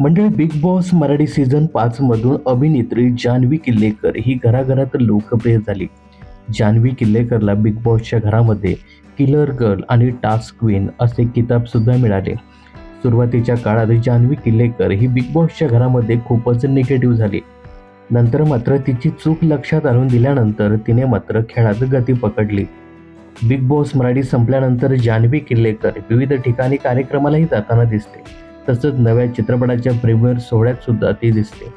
मंडळ big boss Marathi season पाच मधून अभिनेत्री जान्हवी किल्लेकर ही घराघरात लोकप्रिय झाली. जान्हवी किल्लेकरला बिग बॉसच्या घरामध्ये किलर गर्ल आणि टास्क क्वीन असे किताब सुद्धा मिळाले. सुरुवातीच्या काळात जान्हवी किल्लेकर ही बिग बॉसच्या घरामध्ये खूपच निगेटिव्ह झाली. नंतर मात्र तिची चूक लक्षात आणून दिल्यानंतर तिने मात्र खेळात गती पकडली. बिग बॉस मराठी संपल्यानंतर जान्हवी किल्लेकर विविध ठिकाणी कार्यक्रमालाही जाताना दिसते तसंच नव्या चित्रपटाच्या प्रीमियर सोहळ्यात सुद्धा ती दिसते.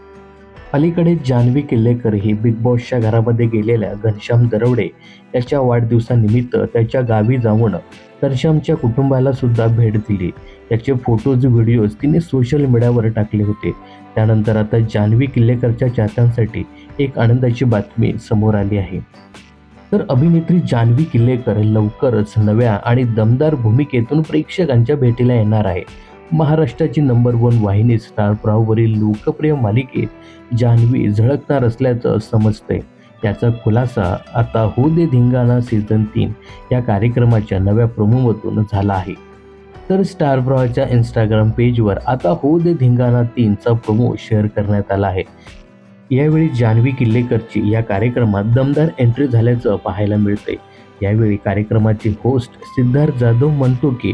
अलीकडे जान्हवी किल्लेकर ही बिग बॉसच्या घरामध्ये गेलेल्या घनश्याम दरवडे याच्या वाढदिवसानिमित्त त्याच्या गावी जाऊन घनश्यामच्या कुटुंबाला सुद्धा भेट दिली. याचे फोटोज व्हिडिओज तिने सोशल मीडियावर टाकले होते. त्यानंतर आता जान्हवी किल्लेकरच्या चाहत्यांसाठी एक आनंदाची बातमी समोर आली आहे. तर अभिनेत्री जान्हवी किल्लेकर लवकरच नव्या आणि दमदार भूमिकेतून प्रेक्षकांच्या भेटीला येणार आहे. महाराष्ट्राची नंबर वन वाहिनी स्टार लोकप्रिय मालिकेत जान्हवी झळकणार असल्याचं समजतंय. याचा खुलासा आता हो दे धिंगाणा सीझन तीन या कार्यक्रमाच्या नव्या प्रोमोमधून झाला आहे. तर स्टार प्रवाहाच्या इंस्टाग्राम पेजवर आता हो दे धिंगाणा तीनचा प्रोमो शेअर करण्यात आला आहे. यावेळी जान्हवी किल्लेकरची या कार्यक्रमात दमदार एंट्री झाल्याचं पाहायला मिळते यावेळी कार्यक्रमाचे होस्ट सिद्धार्थ जाधव म्हणतो की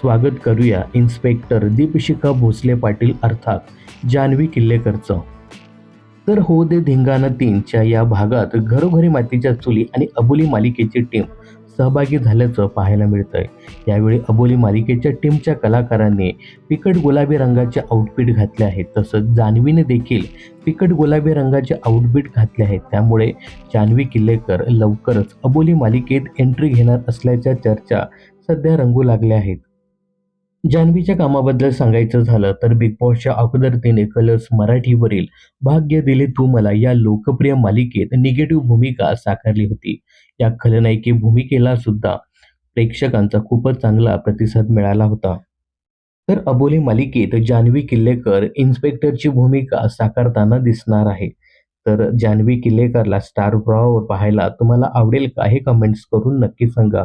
स्वागत करूया इन्स्पेक्टर दीपशिखा भोसले पाटील अर्थात जान्हवी किल्लेकरचं. तर हो दे धिंगाणा तीनच्या या भागात घरोघरी मातीच्या चुली आणि अबोली मालिकेची टीम सहभागी झाल्याचं पाहायला मिळतंय. यावेळी अबोली मालिकेच्या टीमच्या कलाकारांनी फिकट गुलाबी रंगाचे आउटफिट घातले आहेत तसंच जान्हवीने देखील फिकट गुलाबी रंगाचे आउटफिट घातले आहेत. त्यामुळे जान्हवी किल्लेकर लवकरच अबोली मालिकेत एंट्री घेणार असल्याच्या चर्चा सध्या रंगू लागल्या आहेत. जान्हवीच्या कामाबद्दल सांगायचं झालं तर बिग बॉसच्या अगोदर तिने कलर्स मराठीवरील भाग्य दिले. तू मला या लोकप्रिय मालिकेत निगेटिव्ह भूमिका साकारली होती. या खलनायकी भूमिकेला सुद्धा प्रेक्षकांचा खूपच चांगला प्रतिसाद मिळाला होता. तर अबोली मालिकेत जान्हवी किल्लेकर इन्स्पेक्टरची भूमिका साकारताना दिसणार आहे. तर जान्हवी किल्लेकरला स्टार प्रवाहावर पाहायला तुम्हाला आवडेल का हे कमेंट्स करून नक्की सांगा.